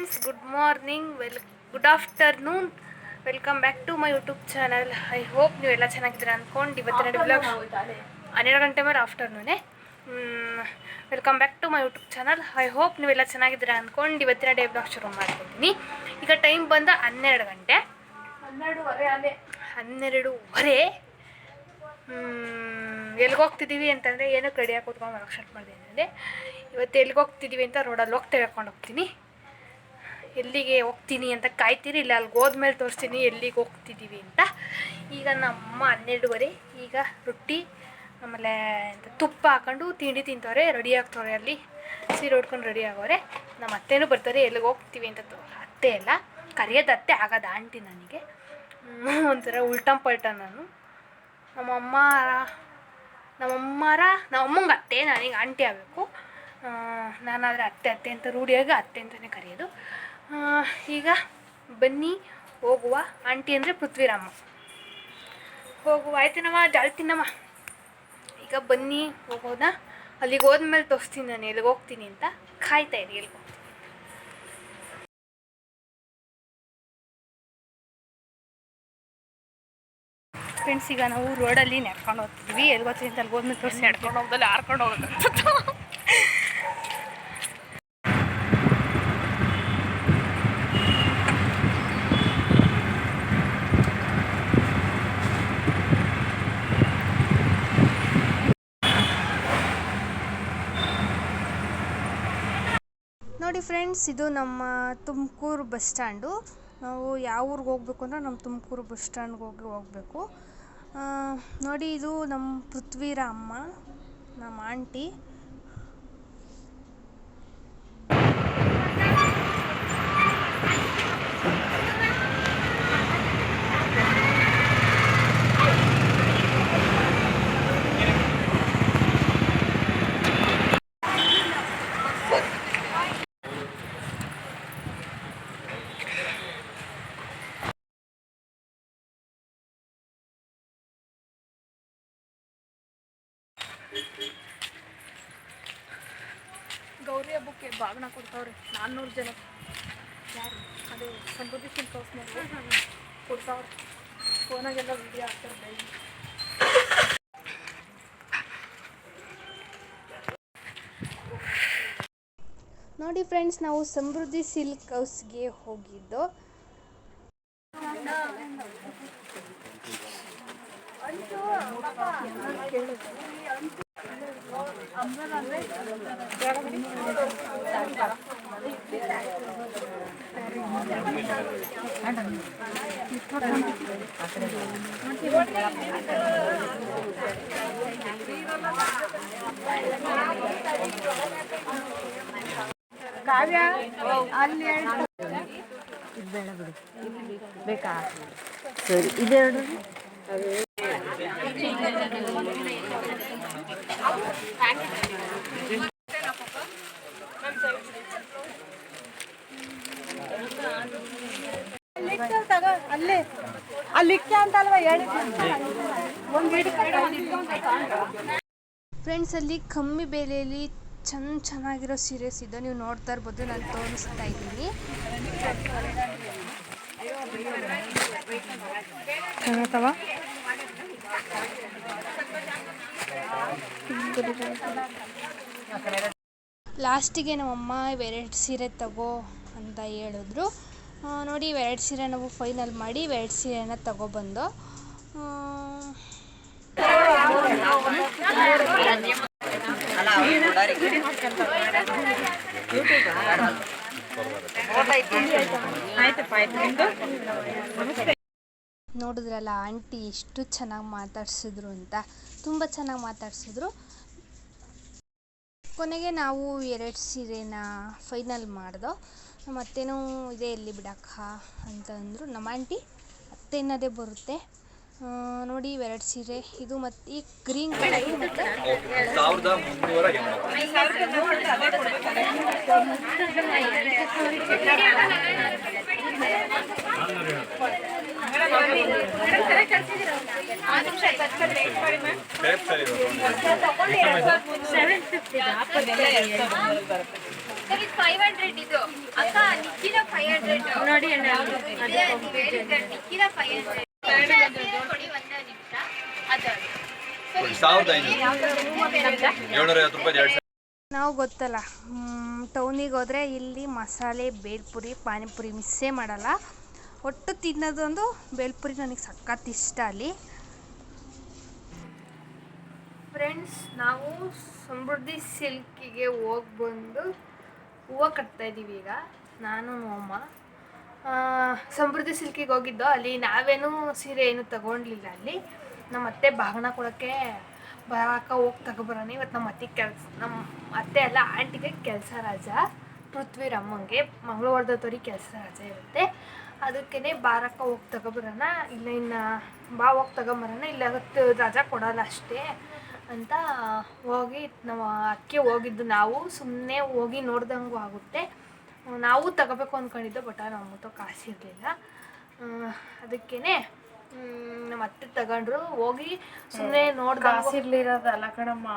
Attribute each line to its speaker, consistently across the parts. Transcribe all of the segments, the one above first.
Speaker 1: Friends good morning well good afternoon welcome back to my YouTube channel I hope ನೀವೆಲ್ಲ ಚೆನ್ನಾಗಿದ್ದೀರಾ ಅಂದ್ಕೊಂಡು ಇವತ್ತಿನ blog ಹನ್ನೆರಡು ಗಂಟೆ ಮೇಲೆ ಆಫ್ಟರ್ನೂನೆ welcome back to my YouTube channel I hope ನೀವೆಲ್ಲ ಚೆನ್ನಾಗಿದ್ದೀರಾ ಅಂದ್ಕೊಂಡು ಇವತ್ತಿನ ಡೇ ಬ್ಲಾಗ್ ಶುರು ಮಾಡ್ಕೊತೀನಿ. ಈಗ ಟೈಮ್ ಬಂದ ಹನ್ನೆರಡು ಗಂಟೆ.
Speaker 2: ಹನ್ನೆರಡುವರೆ ಅದೇ.
Speaker 1: ಹನ್ನೆರಡೂವರೆ. ಎಲ್ಲಿಗೆ ಹೋಗ್ತಿದ್ದೀವಿ ಅಂತಂದರೆ ಏನಕ್ಕೆ ರೆಡಿಯಾಗಿ ಕೂತ್ಕೊಂಡು ಸ್ಟಾರ್ಟ್ ಮಾಡಿದೆ ಅಂದರೆ. ಇವತ್ತು ಎಲ್ಲಿಗೆ ಹೋಗ್ತಿದ್ದೀವಿ ಅಂತ ರೋಡಲ್ಲಿ ಹೋಗ್ತೇವೆ ಹಾಕೊಂಡು ಹೋಗ್ತೀನಿ. ಎಲ್ಲಿಗೆ ಹೋಗ್ತೀನಿ ಅಂತ ಕಾಯ್ತೀರಿ? ಇಲ್ಲ, ಅಲ್ಲಿಗೆ ಹೋದ್ಮೇಲೆ ತೋರಿಸ್ತೀನಿ ಎಲ್ಲಿಗೆ ಹೋಗ್ತಿದ್ದೀವಿ ಅಂತ. ಈಗ ನಮ್ಮ ಹನ್ನೆರಡುವರೆ, ಈಗ ರೊಟ್ಟಿ, ಆಮೇಲೆ ತುಪ್ಪ ಹಾಕೊಂಡು ತಿಂಡಿ ತಿಂತವ್ರೆ, ರೆಡಿ ಆಗ್ತವ್ರೆ ಅಲ್ಲಿ. ಸೀರೆ ಉಟ್ಕೊಂಡು ರೆಡಿ ಆಗೋರೆ. ನಮ್ಮ ಅತ್ತೆನೂ ಬರ್ತಾರೆ, ಎಲ್ಲಿಗೆ ಹೋಗ್ತೀವಿ ಅಂತ ಅತ್ತೆ ಎಲ್ಲ. ಕರೆಯೋದು ಅತ್ತೆ, ಆಗೋದು ಆಂಟಿ ನನಗೆ. ಒಂಥರ ಉಲ್ಟಂ ಪಲ್ಟ ನಾನು. ನಮ್ಮಮ್ಮ, ನಮ್ಮಮ್ಮರ ನಮ್ಮಮ್ಮಂಗೆ ಅತ್ತೆ, ನನಗೆ ಆಂಟಿ ಆಗಬೇಕು. ನಾನಾದರೆ ಅತ್ತೆ ಅತ್ತೆ ಅಂತ ರೂಢಿಯಾಗಿ ಅತ್ತೆ ಅಂತಲೇ ಕರೆಯೋದು. ಈಗ ಬನ್ನಿ ಹೋಗುವ ಆಂಟಿ ಅಂದರೆ ಪೃಥ್ವಿರಾಮ. ಹೋಗುವ ಆಯ್ತೇನಮ್ಮ ಜಾಳ್ತೀನಮ್ಮ ಈಗ ಬನ್ನಿ ಹೋಗೋದ ಅಲ್ಲಿಗೆ ಹೋದ್ಮೇಲೆ ತೋರಿಸ್ತೀನಿ ನಾನು ಎಲ್ಲಿಗೆ ಹೋಗ್ತೀನಿ ಅಂತ. ಕಾಯ್ತಾ ಇದ್ದೀನಿ ಎಲ್ಲಿಗೆ ಹೋಗ್ತೀನಿ ಫ್ರೆಂಡ್ಸ್ ಈಗ ನಾವು ರೋಡಲ್ಲಿ ನಡ್ಕೊಂಡು ಹೋಗ್ತಿದ್ವಿ. ಎಲ್ಲಿ ಹೋಗ್ತೀವಿ ಅಂತ ಅಲ್ಲಿ ಹೋದ್ಮೇಲೆ ತೋರಿಸಿ. ನಡ್ಕೊಂಡು ಹೋಗ್ದಲ್ಲಿ ಹಾರ್ಕೊಂಡು ಹೋಗೋದು ನೋಡಿ ಫ್ರೆಂಡ್ಸ್, ಇದು ನಮ್ಮ ತುಮಕೂರು ಬಸ್ ಸ್ಟ್ಯಾಂಡು. ನಾವು ಯಾವ ಊರಿಗೆ ಹೋಗ್ಬೇಕು ಅಂದ್ರೆ ನಮ್ಮ ತುಮಕೂರು ಬಸ್ ಸ್ಟ್ಯಾಂಡ್ಗೆ ಹೋಗಿ ಹೋಗಬೇಕು. ನೋಡಿ ಇದು ನಮ್ಮ ಪೃಥ್ವಿರಾಮ, ನಮ್ಮ ಆಂಟಿ
Speaker 2: ಗೌರಿ ಕೊಡ್ತಾವ್ರೆ. ನಾನ್ನೂರು ಜನ. ಯಾರು? ಅದು ಸಮೃದ್ಧಿ ಸಿಲ್ಕ್ ಹೌಸ್ನಲ್ಲಿ ಕೊಡ್ತಾವ್ರಿ. ಫೋನಾಗೆಲ್ಲ ವಿಡಿಯೋ ಹಾಕ್ತಾರೆ ಡೈಲಿ
Speaker 1: ನೋಡಿ ಫ್ರೆಂಡ್ಸ್ ನಾವು ಸಮೃದ್ಧಿ ಸಿಲ್ಕ್ ಹೌಸ್ಗೆ ಹೋಗಿದ್ದು.
Speaker 3: ಬೇಕಾ ಸರಿ ಇದೆರಡು
Speaker 2: ಅಲ್ಲೇ ಅಲ್ಲಿ ಅಂತ ಅಲ್ವಾ ಹೇಳಿ
Speaker 1: ಫ್ರೆಂಡ್ಸ್ ಅಲ್ಲಿ ಕಮ್ಮಿ ಬೆಲೆಯಲ್ಲಿ ಚೆನ್ನ ಚೆನ್ನಾಗಿರೋ ಸೀರೆಸ್ ಇದೆ. ನೀವು ನೋಡ್ತಾ ಇರ್ಬೋದು, ನಾನು ತೋರಿಸ್ತಾ ಇದ್ದೀನಿ.
Speaker 2: ಚೆನ್ನಾಗತ್ತವ
Speaker 1: ಲಾಸ್ಟಿಗೆ ನಮ್ಮಮ್ಮ ಇವೆರಡು ಸೀರೆ ತಗೋ ಅಂತ ಹೇಳಿದ್ರು. ನೋಡಿ, ಇವೆರಡು ಸೀರೆ ನಾವು ಫೈನಲ್ ಮಾಡಿ ಇವೆರಡು ಸೀರೆನ ತಗೊಬಂದು ನೋಡಿದ್ರಲ್ಲ, ಆಂಟಿ ಎಷ್ಟು ಚೆನ್ನಾಗಿ ಮಾತಾಡ್ಸಿದ್ರು ಅಂತ. ತುಂಬ ಚೆನ್ನಾಗಿ ಮಾತಾಡ್ಸಿದ್ರು. ಕೊನೆಗೆ ನಾವು ಎರಡು ಸೀರೆನ ಫೈನಲ್ ಮಾಡ್ದೋ. ನಮ್ಮ ಅತ್ತೆನೂ ಇದೆ ಎಲ್ಲಿ ಬಿಡಕ್ಕ ಅಂತ ಅಂದರು ನಮ್ಮ ಆಂಟಿ ಅತ್ತೆ ಅನ್ನೋದೇ ಬರುತ್ತೆ ನೋಡಿ ಎರಡು ಸೀರೆ. ಇದು ಮತ್ತು ಈ ಗ್ರೀನ್ ಕಲರು ಮತ್ತು?
Speaker 4: ಫೈವ್ ಹಂಡ್ರೆಡ್
Speaker 5: ಒಂದು ಸಾವಿರದ ಏಳ್ನೂರ ಐವತ್ತು ರೂಪಾಯಿ
Speaker 1: ನಾವು ಗೊತ್ತಲ್ಲ ಟೌನಿಗೆ ಹೋದರೆ ಇಲ್ಲಿ ಮಸಾಲೆ ಬೇಲ್ಪುರಿ ಪಾನಿಪುರಿ ಮಿಸ್ಸೇ ಮಾಡಲ್ಲ. ಒಟ್ಟು ತಿನ್ನೋದೊಂದು ಬೇಲ್ಪುರಿ ನನಗೆ ಸಖತ್ ಇಷ್ಟ ಅಲ್ಲಿ. ಫ್ರೆಂಡ್ಸ್ ನಾವು ಸಮೃದ್ಧಿ ಸಿಲ್ಕಿಗೆ ಹೋಗಿ ಬಂದು ಹೂವು ಕಟ್ತಾ ಇದ್ದೀವಿ ಈಗ. ನಾನು ಆ, ಸಮೃದ್ಧಿ ಸಿಲ್ಕಿಗೆ ಹೋಗಿದ್ದು. ಅಲ್ಲಿ ನಾವೇನು ಸೀರೆ ಏನು ತಗೊಂಡ್ಲಿಲ್ಲ ಅಲ್ಲಿ. ನಮ್ಮ ಅತ್ತೆ ಭಾಗಣ ಕೊಡೋಕ್ಕೆ ಬರಾಕ ಹೋಗಿ ತಗೊಬರೋಣ. ಇವತ್ತು ನಮ್ಮ ಅತ್ತೆ ಕೆಲಸ ನಮ್ಮ ಅತ್ತೆ ಅಲ್ಲ ಆಂಟಿಗೆ ಕೆಲಸ ರಾಜ. ಪೃಥ್ವಿರಮ್ಮಂಗೆ ಮಂಗಳವಾರದವ್ರಿಗೆ ಕೆಲಸ ರಾಜ ಇರುತ್ತೆ. ಅದಕ್ಕೇ ಬಾರಕ್ಕ ಹೋಗಿ ತಗೊಬರೋಣ. ಇಲ್ಲ ಇನ್ನು ಬಾ ಹೋಗಿ ತಗೊಂಬರೋಣ. ಇಲ್ಲ ರಜಾ ಕೊಡೋಲ್ಲ ಅಷ್ಟೇ. ಅಂತ ಹೋಗಿ ನಾವು ಅಕ್ಕಿ ಹೋಗಿದ್ದು ನಾವು ಸುಮ್ಮನೆ ಹೋಗಿ ನೋಡ್ದಂಗೂ ಆಗುತ್ತೆ. ನಾವು ತಗೋಬೇಕು ಅಂದ್ಕೊಂಡಿದ್ದು ಬಟ್ ನಮ್ಮ ಹತ್ರ ಕಾಸು ಇರಲಿಲ್ಲ. ಅದಕ್ಕೇ ನಮ್ಮ ಅತ್ತೆ ತಗೊಂಡ್ರು ಹೋಗಿ ಸುಮ್ಮನೆ ನೋಡಿ
Speaker 3: ಕಾಸಿರ್ಲಿರೋದಲ್ಲ ಕಣಮ್ಮ.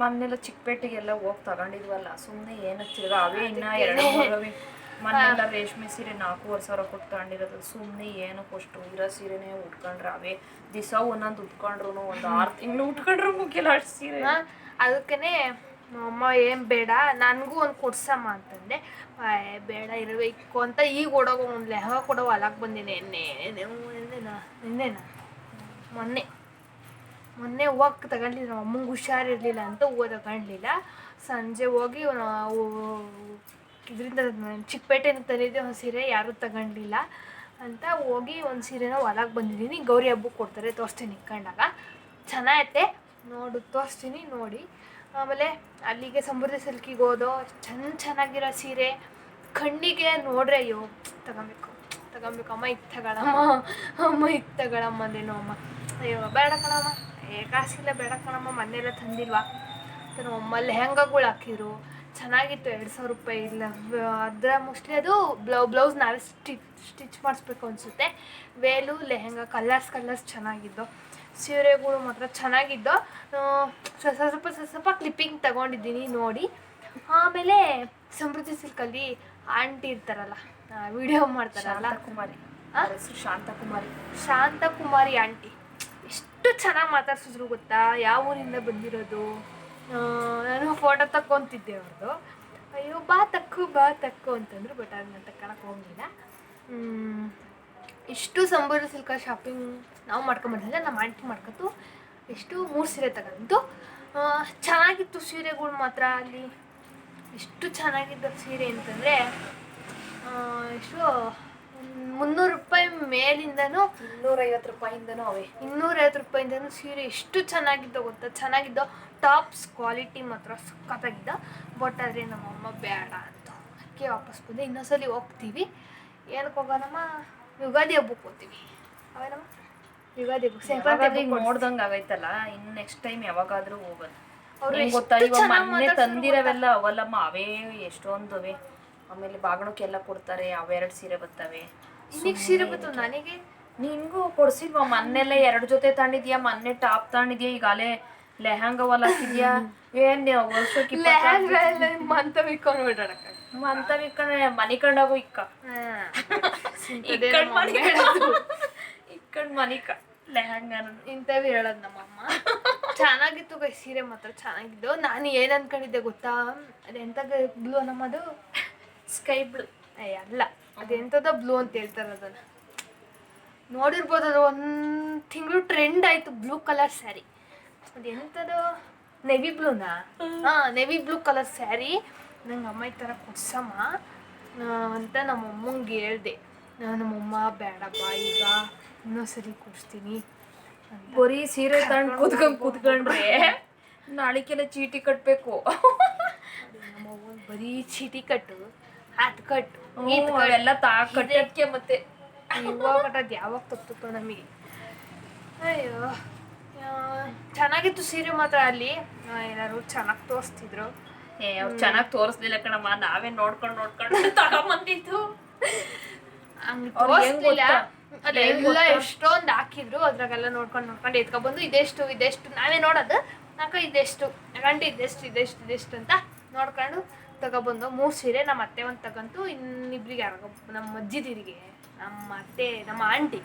Speaker 3: ಮೊನ್ನೆಲ್ಲ ಚಿಕ್ಕಪೇಟೆಗೆಲ್ಲ ಹೋಗಿ ತಗೊಂಡಿದ್ವಲ್ಲ ಸುಮ್ಮನೆ ಏನಕ್ಕೆ ತಿರ್ಗಾ ಅವೇ ಇನ್ನ ಎರಡು ಮೂರವೆ ಮೊನ್ನೆಲ್ಲ ರೇಷ್ಮೆ ಸೀರೆ ನಾಲ್ಕೂವರೆ ಸಾವಿರ ಕೊಟ್ಟು ಸುಮ್ಮನೆ ಏನಕ್ಕೆ ಅಷ್ಟು ಇರೋ ಸೀರೆನೇ ಉಟ್ಕೊಂಡ್ರೆ ಅವೇ. ದಿವಸ ಒಂದೊಂದು ಉಟ್ಕೊಂಡ್ರು ಒಂದು ಆರು ತಿಂಗಳು ಉಟ್ಕೊಂಡ್ರು ಮುಗಿಲ್ಲ ಅಷ್ಟು ಸೀರೆ.
Speaker 1: ಅದಕ್ಕೇ ಅಮ್ಮ ಏನು ಬೇಡ, ನನಗೂ ಒಂದು ಕೊಡ್ಸಮ್ಮ ಅಂತಂದೆ. ಬೇಡ ಇರಬೇಕು ಅಂತ ಈಗ ಓಡೋಗೋ ಒಂದು ಲೆಹ ಕೊಡೋ ಹೊಲಕ್ಕೆ ಬಂದಿನಿ. ಎಣ್ಣೆ ನಿನ್ನೆನಾ ಮೊನ್ನೆ. ಮೊನ್ನೆ ಹೋಗಿ ತಗೊಂಡಿಲ್ಲ ಅಮ್ಮಂಗೆ ಹುಷಾರಿರಲಿಲ್ಲ ಅಂತ ಹೂವು ತಗೊಂಡ್ಲಿಲ್ಲ. ಸಂಜೆ ಹೋಗಿ ಇದರಿಂದ ಚಿಕ್ಕಪೇಟೆಯಿಂದ ತಂದಿದ್ದೆ ಒಂದು ಸೀರೆ ಯಾರೂ ತಗೊಂಡಿಲ್ಲ ಅಂತ ಹೋಗಿ ಒಂದು ಸೀರೆನ ಹೊಲಕ್ಕೆ ಬಂದಿದ್ದೀನಿ. ಗೌರಿ ಹಬ್ಬಕ್ಕೆ ಕೊಡ್ತಾರೆ, ತೋರಿಸ್ತೀನಿ ಇಟ್ಕೊಂಡಾಗ ಚೆನ್ನಾಗೈತೆ. ನೋಡು, ತೋರಿಸ್ತೀನಿ ನೋಡಿ. ಆಮೇಲೆ ಅಲ್ಲಿಗೆ ಸಮೃದ್ಧಿ ಸಿಲ್ಕಿಗೆ ಹೋದೋ ಚೆನ್ನ ಚೆನ್ನಾಗಿರೋ ಸೀರೆ ಕಣ್ಣಿಗೆ ನೋಡ್ರೆ ಅಯ್ಯೋ, ತಗೊಬೇಕು ತಗೊಬೇಕು. ಅಮ್ಮ ತಗೊಳಮ್ಮ, ಅಮ್ಮ ಇತ್ತು ತಗೊಳಮ್ಮ ಅಂದೇನೋ ಅಮ್ಮ ಅಯ್ಯೋ, ಬೇಡ ಕಣಮ್ಮ. ಏ ಬೇಡ ಕಣಮ್ಮ. ಮನೆಯೆಲ್ಲ ತಂದಿಲ್ವಾ? ನಮ್ಮ ಅಮ್ಮ ಲೆಹಂಗಾಗಳು ಹಾಕಿದ್ರು ಚೆನ್ನಾಗಿತ್ತು ಎರಡು ಸಾವಿರ ರೂಪಾಯಿ ಇಲ್ಲ ಅದರ ಮೋಸ್ಟ್ಲಿ ಅದು ಬ್ಲೌ ಬ್ಲೌಸ್ ನಾವೇ ಸ್ಟಿಚ್ ಸ್ಟಿಚ್ ಮಾಡಿಸ್ಬೇಕು ಅನಿಸುತ್ತೆ. ವೇಲು ಲೆಹೆಂಗಾ ಕಲರ್ಸ್ ಕಲರ್ಸ್ ಚೆನ್ನಾಗಿದ್ದು ಸೀರೆಗಳು ಮಾತ್ರ ಚೆನ್ನಾಗಿದ್ದು ಸ್ವಲ್ಪ ಸ್ವಲ್ಪ ಸ್ವಲ್ಪ ಕ್ಲಿಪ್ಪಿಂಗ್ ತಗೊಂಡಿದ್ದೀನಿ ನೋಡಿ. ಆಮೇಲೆ ಸಮೃದ್ಧಿ ಸಿಲ್ಕಲ್ಲಿ ಆಂಟಿ ಇರ್ತಾರಲ್ಲ ವಿಡಿಯೋ ಮಾಡ್ತಾರಲ್ಲ.
Speaker 3: ಕುಮಾರಿ.
Speaker 1: ಶಾಂತ
Speaker 3: ಕುಮಾರಿ. ಶಾಂತಕುಮಾರಿ
Speaker 1: ಶಾಂತಕುಮಾರಿ ಆಂಟಿ ಎಷ್ಟು ಚೆನ್ನಾಗಿ ಮಾತಾಡ್ಸಿದ್ರು ಗೊತ್ತಾ? ಯಾವ ಊರಿಂದ ಬಂದಿರೋದು? ನಾನು ಫೋಟೋ ತಕ್ಕೊಂತಿದ್ದೆ ಅವ್ರದ್ದು ಅಯ್ಯೋ, ಬಾ ತಕ್ಕು ಬಾ ತಕ್ಕು ಅಂತಂದ್ರು ಬಟ್ ಅದನ್ನ ಹೋಗ್ಲಿಲ್ಲ. ಹೋಗಲಿಲ್ಲ ಇಷ್ಟು ಸಂಬೂರ ಸಿಲ್ಕ ಶಾಪಿಂಗ್ ನಾವು ಮಾಡ್ಕೊಂಬಂದಿಲ್ಲ ನಮ್ಮ ಆಂಟಿ ಮಾಡ್ಕೊತು. ಎಷ್ಟು ಮೂರು ಸೀರೆ ತಗೊಂಡು ಚೆನ್ನಾಗಿತ್ತು ಸೀರೆಗಳು ಮಾತ್ರ ಅಲ್ಲಿ. ಎಷ್ಟು ಚೆನ್ನಾಗಿದ್ದ ಸೀರೆ ಅಂತಂದರೆ ಎಷ್ಟು ಮುನ್ನೂರು ರೂಪಾಯಿ ಮೇಲಿಂದನೂ
Speaker 3: ಇನ್ನೂರೈವತ್ತು ರೂಪಾಯಿಂದನೂ ಅವೇ.
Speaker 1: ಇನ್ನೂರೈವತ್ತು ರೂಪಾಯಿಂದನೂ ಸೀರೆ ಎಷ್ಟು ಚೆನ್ನಾಗಿದ್ದೋ ಗೊತ್ತಾ? ಚೆನ್ನಾಗಿದ್ದೋ ಟಾಪ್ಸ್ ಕ್ವಾಲಿಟಿ ಮಾತ್ರ ಸಖತ್ತಾಗಿದ್ದ. ಬಟ್ ಆದರೆ ನಮ್ಮಮ್ಮ ಬೇಡ ಅಂತ. ಅದಕ್ಕೆ ವಾಪಸ್ ಬಂದೆ. ಇನ್ನೊಂದ್ಸಲಿ ಹೋಗ್ತೀವಿ. ಏನಕ್ಕೆ ಹೋಗೋಣಮ್ಮ? ಯುಗಾದಿ ಹಬ್ಬಕ್ಕೆ ಹೋಗ್ತೀವಿ. ಅವೇನಮ್ಮ? ಯುಗಾದಿ ಹಬ್ಬಕ್ಕೆ. ಸಂಕ್ರಾಂತಿ
Speaker 3: ನೋಡ್ದಂಗೆ ಆಗೈತಲ್ಲ ಇನ್ನು ನೆಕ್ಸ್ಟ್ ಟೈಮ್ ಯಾವಾಗಾದರೂ ಹೋಗೋದು
Speaker 1: ಅವ್ರಿಗೆ
Speaker 3: ಗೊತ್ತಾ ಇವಾಗ ಮೊನ್ನೆ ತಂದಿರವೆಲ್ಲ ಅವಲ್ಲಮ್ಮ ಅವೇ ಎಷ್ಟೊಂದು ಅವೆ ಆಮೇಲೆ ಬಾಗಣಕ್ಕೆಲ್ಲ ಕೊಡ್ತಾರೆ ಅವೆರಡು ಸೀರೆ ಬರ್ತವೆ.
Speaker 1: ಇನ್ನೀಗ ಸೀರೆ ಬಂತು ನನಗೆ?
Speaker 3: ನಿನ್ಗೂ ಕೊಡ್ಸಿಲ್ವಾ? ಮೊನ್ನೆಲ್ಲ ಎರಡು ಜೊತೆ ತಗೊಂಡಿದ್ಯಾ? ಮೊನ್ನೆ ಟಾಪ್ ತಗೊಂಡಿದ್ಯಾ? ಈಗ ಅಲೆ ಲೆಹಂಗ ಹೊಲಕ್ಕಿದ್ಯಾ ಏನ್ ವರ್ಷಕ್ಕೆ
Speaker 1: ಲೆಹಂಗಾ ಮಂತ ಬಿಕ್ಕೊಂಡು ಬಿಡೋಣಕ್ಕ.
Speaker 3: ಅಂತ ಇಕ್ಕ ಮನಿ ಕಂಡಾಗು ಇಕ್ಕ. ಇಕ್ಕಂಡ್ ಮನಿ ಇಕ್ಕಂಡ್ ಮನಿ ಕ ಲೆಹಂಗನ.
Speaker 1: ಇಂಥವು ಹೇಳೋದು ನಮ್ಮಮ್ಮ. ಚೆನ್ನಾಗಿತ್ತು ಗೈ ಸೀರೆ ಮಾತ್ರ ಚೆನ್ನಾಗಿದ್ದು? ನಾನು ಏನ್ ಅನ್ಕೊಂಡಿದ್ದೆ ಗೊತ್ತಾ? ಅದೆಂತ ಬ್ಲೂ ನಮ್ಮದು
Speaker 3: ಸ್ಕೈ ಬ್ಲೂ
Speaker 1: ಅಲ್ಲ. ಅದೆಂಥದ್ದು ಬ್ಲೂ ಅಂತ ಹೇಳ್ತಾರೆ ಅದನ್ನು. ನೋಡಿರ್ಬೋದು ಅದು ಒಂದು ತಿಂಗಳು ಟ್ರೆಂಡ್ ಆಯಿತು ಬ್ಲೂ ಕಲರ್ ಸ್ಯಾರಿ ಅದೆಂಥದ್ದು ನೆವಿ ಬ್ಲೂನಾ ಹಾಂ ನೆವಿ ಬ್ಲೂ ಕಲರ್ ಸ್ಯಾರಿ ನಂಗೆ ಅಮ್ಮ ಈ ಥರ ಕೊಡ್ಸಮ್ಮ. ಅಂತ ನಮ್ಮ ಅಮ್ಮಂಗೆ ಹೇಳ್ದೆ. ನಮ್ಮಮ್ಮ ಬೇಡಪ್ಪ ಈಗ ಇನ್ನೊಂದ್ಸರಿ ಕೊಡಿಸ್ತೀನಿ.
Speaker 3: ಬರೀ ಸೀರೆ ತಗೊಂಡು ಕೂತ್ಕೊಂಡ್ ಕೂತ್ಕೊಂಡ್ರೆ ನಾಳಿಕೆಲ್ಲ ಚೀಟಿ ಕಟ್ಬೇಕು.
Speaker 1: ನಮ್ಮ ಬರೀ ಚೀಟಿ ಕಟ್ಟು. ಹಾತ್ ಕಟ್ ಈತ್ ಕಟ್ಟು.
Speaker 3: ಅವೆಲ್ಲ ತಾ ಕಟ್ಟಕ್ಕೆ ಮತ್ತೆ.
Speaker 1: ಇವಾಗ ಕಟ್ಟದ್ ಯಾವಾಗ ತಪ್ಪಿತ್ತು ನಮಗೆ. ಅಯ್ಯೋ. ಆ, ಚೆನ್ನಾಗಿತ್ತು ಸೀರೆ ಮಾತ್ರ ಅಲ್ಲಿ. ಆ, ಎಲ್ಲರೂ ಚೆನ್ನಾಗಿ ತೋರಿಸ್ತಿದ್ರು.
Speaker 3: ಏ ಅವ್ರು ಚೆನ್ನಾಗಿ ತೋರಿಸ್ಲಿಲ್ಲ ಕಣಮ್ಮ. ನಾವೇ ನೋಡ್ಕೊಂಡು ನೋಡ್ಕೊಂಡು ತಗೊಂಬಂದಿದ್ದು.
Speaker 1: ಬಂದಿತ್ತು
Speaker 3: ಅವ್ರು ಹೆಂಗ್
Speaker 1: ತೋರಿಸ್ಲಿಲ್ಲ.
Speaker 3: ಗೊತ್ತಾ?
Speaker 1: ಅದೇ
Speaker 3: ಹೆಂಗ್
Speaker 1: ಎಲ್ಲ
Speaker 3: ಗೊತ್ತಾ?
Speaker 1: ಎಷ್ಟೊಂದು ಹಾಕಿದ್ರು ಅದ್ರಾಗೆಲ್ಲ ನೋಡ್ಕೊಂಡು ನೋಡ್ಕೊಂಡು ಎತ್ಕೊಂಡ್ಬಂದು ಇದೆಷ್ಟು ಇದೆಷ್ಟು ನಾವೇ ನೋಡೋದು ನಾಕ ಇದೆಷ್ಟು ಗಂಟೆ ಇದೆಷ್ಟು ಇದೆಷ್ಟು ಇದೆಷ್ಟು ಅಂತ ನೋಡ್ಕೊಂಡು ತಗೊಬಂದು ಮೂರು ಸೀರೆ ನಮ್ಮ ಅತ್ತೆ ಒಂದು ತಗಂತು ಇನ್ನಿಬ್ರಿಗೆ ಯಾರಿಗೋ ನಮ್ಮ ಅಜ್ಜಿದಿರಿಗೆ ನಮ್ಮ ಅತ್ತೆ ನಮ್ಮ ಆಂಟಿ.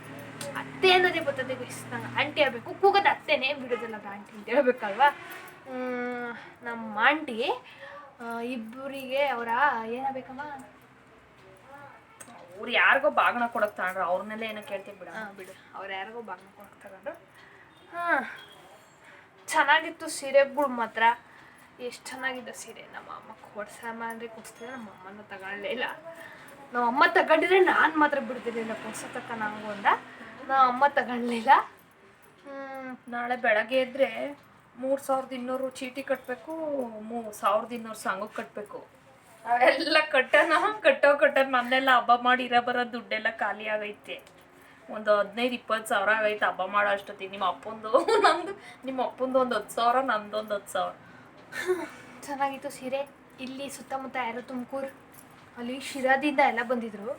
Speaker 1: ಅತ್ತೆ ಅನ್ನೋದೇ ಬರ್ತದೆ. ನಂಗೆ ಆಂಟಿ ಆಗಬೇಕು. ಕೂಗೋದು ಅತ್ತೆನೇ ಬಿಡೋದಿಲ್ಲ ಆಂಟಿ ಅಂತ ಹೇಳ್ಬೇಕಲ್ವಾ? ನಮ್ಮ ಆಂಟಿ ಇಬ್ಬರಿಗೆ ಅವರ ಏನಾಗಬೇಕಮ್ಮ
Speaker 3: ಅವ್ರು ಯಾರಿಗೋ ಬಾಗಣ ಕೊಡಕ್ ತಗೊಂಡ್ರ ಅವ್ರನ್ನೆಲ್ಲ ಏನೋ ಕೇಳ್ತೀವಿ ಬಿಡ.
Speaker 1: ಬಿಡು. ಅವ್ರು ಯಾರಿಗೋ ಬಾಗ್ನ ಕೊಡೋಕೆ ತಗೊಂಡ್ರು. ಹಾಂ ಚೆನ್ನಾಗಿತ್ತು ಸೀರೆಗಳು ಮಾತ್ರ. ಎಷ್ಟು ಚೆನ್ನಾಗಿದೆ ಸೀರೆ. ನಮ್ಮ ಅಮ್ಮ ಕೊಡ್ಸಮ್ಮ ಅಂದರೆ ಕೊಡಿಸ್ತಿದ್ರೆ ನಮ್ಮ ಅಮ್ಮನ ತಗೊಳ್ಳೇ ಇಲ್ಲ. ನಮ್ಮ ಅಮ್ಮ ತಗೊಂಡಿದ್ರೆ ನಾನು ಮಾತ್ರ ಬಿಡ್ತಿರ್ಲಿಲ್ಲ ಕೊಡ್ಸೋತಕ್ಕ ನಾವು ಅಂದ ನಮ್ಮ ಅಮ್ಮ ತಗೊಳ್ಲಿಲ್ಲ
Speaker 3: ನಾಳೆ ಬೆಳಗ್ಗೆ ಎದ್ದರೆ ಮೂರು ಸಾವಿರದ ಇನ್ನೂರು ಚೀಟಿ ಕಟ್ಟಬೇಕು ಮೂ ಸಾವಿರದ ಇನ್ನೂರು ಸಾಂಗಕ್ಕೆ ಕಟ್ಟಬೇಕು ಅವೆಲ್ಲ ಕಟ್ಟನ ಕಟ್ಟೋ ಕಟ್ಟೋ ನನ್ನೆಲ್ಲ ಹಬ್ಬ ಮಾಡಿ ಇರೋ ಬರೋ ದುಡ್ಡೆಲ್ಲ ಖಾಲಿ ಆಗೈತೆ. ಒಂದು ಹದಿನೈದು, ಇಪ್ಪತ್ತು ಸಾವಿರ ಆಗೈತೆ ಹಬ್ಬ ಮಾಡೋ ಅಷ್ಟೊತ್ತಿಗೆ. ನಿಮ್ಮ ಅಪ್ಪಂದು, ನಂದು, ನಿಮ್ಮ ಅಪ್ಪಂದು ಒಂದು ಹತ್ತು ಸಾವಿರ, ನಂದೊಂದು ಹತ್ತು ಸಾವಿರ.
Speaker 1: ಚೆನ್ನಾಗಿತ್ತು ಸೀರೆ. ಇಲ್ಲಿ ಸುತ್ತಮುತ್ತ ಯಾರು ತುಮಕೂರು ಅಲ್ಲಿ ಶಿರಾದಿಂದ ಎಲ್ಲ ಬಂದಿದ್ರು.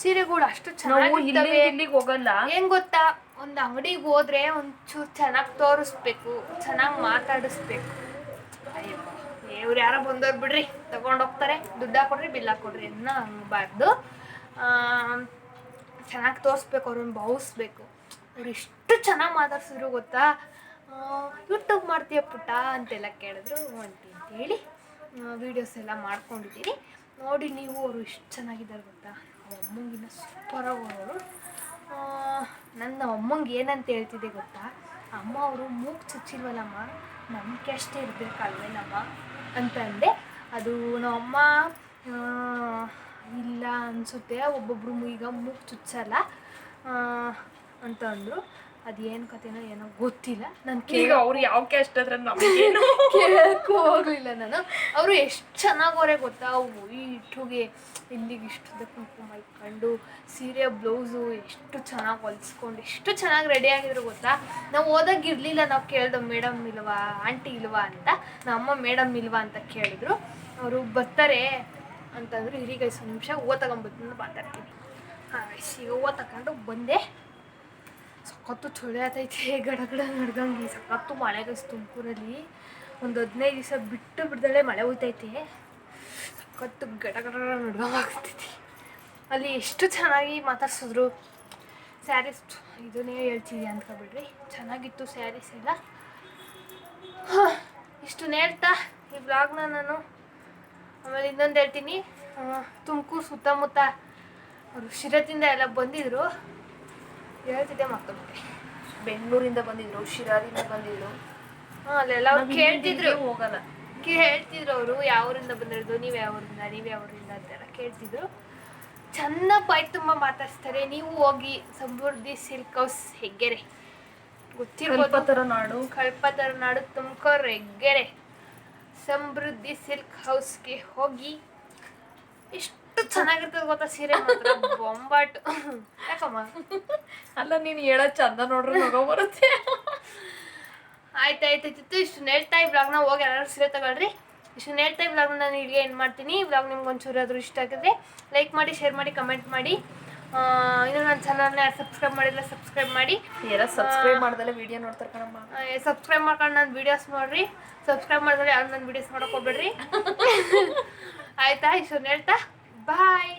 Speaker 1: ಸೀರೆಗಳು ಅಷ್ಟು
Speaker 3: ಚೆನ್ನಾಗಿ ಇಲ್ಲಿ ಇಲ್ಲಿಗೆ ಹೋಗಲ್ಲ.
Speaker 1: ಏನ್ ಗೊತ್ತಾ? ಒಂದು ಅಂಗಡಿಗೆ ಹೋದ್ರೆ ಒಂಚೂರು ಚೆನ್ನಾಗಿ ತೋರಿಸ್ಬೇಕು ಚೆನ್ನಾಗಿ ಮಾತಾಡಿಸ್ಬೇಕು. ಇವ್ರ ಯಾರ ಬಂದವ್ರು ಬಿಡ್ರಿ ತಗೊಂಡ್ ಹೋಗ್ತಾರೆ. ದುಡ್ಡು ಹಾಕೊಡ್ರಿ ಬಿಲ್ ಹಾಕೊಡ್ರಿ ಅನ್ನೋ ಹಂಗಬಾರ್ದು ಚೆನ್ನಾಗಿ ತೋರಿಸ್ಬೇಕು ಅವ್ರನ್ನ ಭಾವಿಸ್ಬೇಕು ಅವ್ರು ಎಷ್ಟು ಚೆನ್ನಾಗಿ ಮಾತಾಡ್ಸಿದ್ರು ಗೊತ್ತಾ? ಯೂಟ್ಯೂಬ್ ಮಾಡ್ತೀಯ ಪುಟ್ಟ ಅಂತೆಲ್ಲ ಕೇಳಿದ್ರು ಅಂತ ಹೇಳಿ ವೀಡಿಯೋಸ್ ಎಲ್ಲ ಮಾಡ್ಕೊಂಡಿದ್ದೀನಿ. ನೋಡಿ ನೀವು ಅವರು ಇಷ್ಟು ಚೆನ್ನಾಗಿದ್ದಾರೆ ಗೊತ್ತಾ? ಅವ್ರ ಅಮ್ಮಂಗಿನ್ನ ಸೂಪರಾಗಿ ಅವರು ನನ್ನ ಅಮ್ಮಂಗೆ ಏನಂತ ಹೇಳ್ತಿದ್ದೆ ಗೊತ್ತಾ? ಅಮ್ಮ ಅವರು ಮೂಗು ಚುಚ್ಚಿಲ್ವಲ್ಲಮ್ಮ? ನಂಬಿಕೆ ಅಷ್ಟೇ ಇರಬೇಕಲ್ವೇನಮ್ಮ? ಅಂತ ಅಂದೆ. ಅದು ನಮ್ಮಮ್ಮ ಇಲ್ಲ ಅನಿಸುತ್ತೆ. ಒಬ್ಬೊಬ್ಬರು ಈಗ ಮೂಗು ಚುಚ್ಚಲ್ಲ ಆ, ಅಂತ ಏನು ಅದೇನು ಕತೆನೋ ಏನೋ ಗೊತ್ತಿಲ್ಲ. ನಾನು
Speaker 3: ಈಗ ಅವ್ರು ಯಾವ ಕ್ಯಾಸ್ಟ್ ಅದ್ರ ನಮಗೇನು
Speaker 1: ಕೇಳಕ್ಕೂ ಹೋಗ್ಲಿಲ್ಲ ನಾನು. ಅವರು ಎಷ್ಟು ಚೆನ್ನಾಗವ್ರೆ ಗೊತ್ತಾ? ಅವು ಇಟ್ಟುಗೆ ಇಲ್ಲಿಗೆ ಇಷ್ಟು ಕುಂಕುಮ ಇಟ್ಕೊಂಡು ಸೀರೆ ಬ್ಲೌಸು ಎಷ್ಟು ಚೆನ್ನಾಗಿ ಹೊಲಿಸ್ಕೊಂಡು ಎಷ್ಟು ಚೆನ್ನಾಗಿ ರೆಡಿ ಆಗಿದ್ರು ಗೊತ್ತಾ? ನಾವು ಓದಾಗ ಇರಲಿಲ್ಲ ನಾವು ಕೇಳ್ದೋ ಮೇಡಮ್ ಇಲ್ವಾ? ಆಂಟಿ ಇಲ್ವಾ? ಅಂತ. ನಮ್ಮ ಮೇಡಮ್ ಇಲ್ವಾ? ಅಂತ ಕೇಳಿದ್ರು. ಅವರು ಬರ್ತಾರೆ ಅಂತಂದ್ರು ಹಿರಿಗೈ ಐದು ನಿಮಿಷ ಓ ತಗೊಂಬತ್ತು ಮಾತಾಡ್ತೀನಿ. ಹಾಂ ಈಗ ಓ ತಗೊಂಡು ಬಂದೆ. ಸಖತ್ತು ಚಳಿ ಆತೈತೆ ಗಡಗಡ ನಡ್ದಂಗೆ. ಸಖತ್ತು ಮಳೆ ಗೈಸ್ ತುಮಕೂರಲ್ಲಿ. ಒಂದು ಹದಿನೈದು ದಿವಸ ಬಿಟ್ಟು ಬಿಡ್ದಲ್ಲೇ ಮಳೆ ಹೋಯ್ತೈತೆ ಸಖತ್ತು ಗಡಗಡ ನಡ್ದಂಗಾಗ್ತೈತಿ ಅಲ್ಲಿ ಎಷ್ಟು ಚೆನ್ನಾಗಿ ಮಾತಾಡ್ಸಿದ್ರು. ಸ್ಯಾರೀಸ್ ಇದನ್ನೇ ಹೇಳ್ತೀವಿ ಅಂದ್ಕೊಬಿಡ್ರಿ ಚೆನ್ನಾಗಿತ್ತು ಸ್ಯಾರೀಸ್ ಎಲ್ಲ. ಇಷ್ಟು ನೇಳ್ತಾ ಈ ಬ್ಲಾಗ್ನ ನಾನು. ಆಮೇಲೆ ಇನ್ನೊಂದು ಹೇಳ್ತೀನಿ. ತುಮಕೂರು ಸುತ್ತಮುತ್ತ ಅವರು ಶಿರದಿಂದ ಎಲ್ಲ ಬಂದಿದ್ರು. ಹೇಳ್ತಿದ್ದೆ ಮತ್ತೊಮ್ಮೆ.
Speaker 3: ಬೆಂಗಳೂರಿಂದ ಬಂದಿದ್ರು ಶಿರಾದಿಂದ ಬಂದಿದ್ರು.
Speaker 1: ಹಾಂ ಅಲ್ಲೆಲ್ಲ ಅವ್ರು ಕೇಳ್ತಿದ್ರು.
Speaker 3: ಹೋಗಲ್ಲ.
Speaker 1: ಹೇಳ್ತಿದ್ರು ಅವರು ಯಾವೂರಿಂದ ಬಂದಿರೋದು ನೀವು ಯಾವೂರಿಂದ ನೀವು ಯಾವೂರಿಂದ ಅಂತೆಲ್ಲ ಕೇಳ್ತಿದ್ರು. ಚೆನ್ನ ಬಾಯ್ ತುಂಬ ಮಾತಾಡ್ಸ್ತಾರೆ. ನೀವು ಹೋಗಿ ಸಮೃದ್ಧಿ ಸಿಲ್ಕ್ ಹೌಸ್ ಹೆಗ್ಗೆರೆ.
Speaker 3: ಕಲ್ಪತರ ನಾಡು.
Speaker 1: ಕಲ್ಪತರ ನಾಡು ತುಮಕೂರು ಹೆಗ್ಗೆರೆ. ಸಮೃದ್ಧಿ ಸಿಲ್ಕ್ ಹೌಸ್ಗೆ ಹೋಗಿ. ಎಷ್ಟು ಚೆನ್ನಾಗಿರ್ತದೆ ಗೊತ್ತಾ ಸೀರೆ ಮಾತ್ರ. ಬೊಂಬಾಟ್. ಯಾಕಮ್ಮ?
Speaker 3: ಅಲ್ಲ ನೀನು ಹೇಳೋ ಚಂದ ನೋಡ್ರಿ ನಗೋ ಬರುತ್ತೆ.
Speaker 1: ಆಯ್ತಾಯ್ತಾಯ್ತು. ಇಷ್ಟು ನೇಳ್ತಾ ಈ ಬ್ಲಾಗ್ನ ಹೋಗಿ ಎಲ್ಲರೂ ಸೀರೆ ತಗೊಳ್ರಿ. ಇಷ್ಟು ನೇಳ್ತಾ ಈ ಬ್ಲಾಗ್ನ ನಾನು ಇಲ್ಲಿಗೆ ಏನು ಮಾಡ್ತೀನಿ. ಈ ಬ್ಲಾಗ್ ನಿಮ್ಗೆ ಒಂಚೂರು ಆದರೂ ಇಷ್ಟ ಆಗಿದ್ರೆ ಲೈಕ್ ಮಾಡಿ ಶೇರ್ ಮಾಡಿ ಕಮೆಂಟ್ ಮಾಡಿ. ಇನ್ನು ನನ್ನ ಚಾನಲ್ನ ಸಬ್ಸ್ಕ್ರೈಬ್ ಮಾಡಿಲ್ಲ ಸಬ್ಸ್ಕ್ರೈಬ್ ಮಾಡಿ.
Speaker 3: ಯಾರ ಸಬ್ಸ್ಕ್ರೈಬ್ ಮಾಡ್ದಲ್ಲ ವಿಡಿಯೋ ನೋಡ್ತಾರೆ ಕಣಮ್ಮ.
Speaker 1: ಸಬ್ಸ್ಕ್ರೈಬ್ ಮಾಡ್ಕೊಂಡು ನನ್ನ ವೀಡಿಯೋಸ್ ನೋಡ್ರಿ. ಸಬ್ಸ್ಕ್ರೈಬ್ ಮಾಡಿದ್ರೆ ಯಾರು ನನ್ನ ವೀಡಿಯೋಸ್ ನೋಡೋಕೆ ಹೋಗ್ಬೇಡ್ರಿ. ಆಯ್ತಾ ಇಷ್ಟೊಂದು ಹೇಳ್ತಾ ಬಾಯ್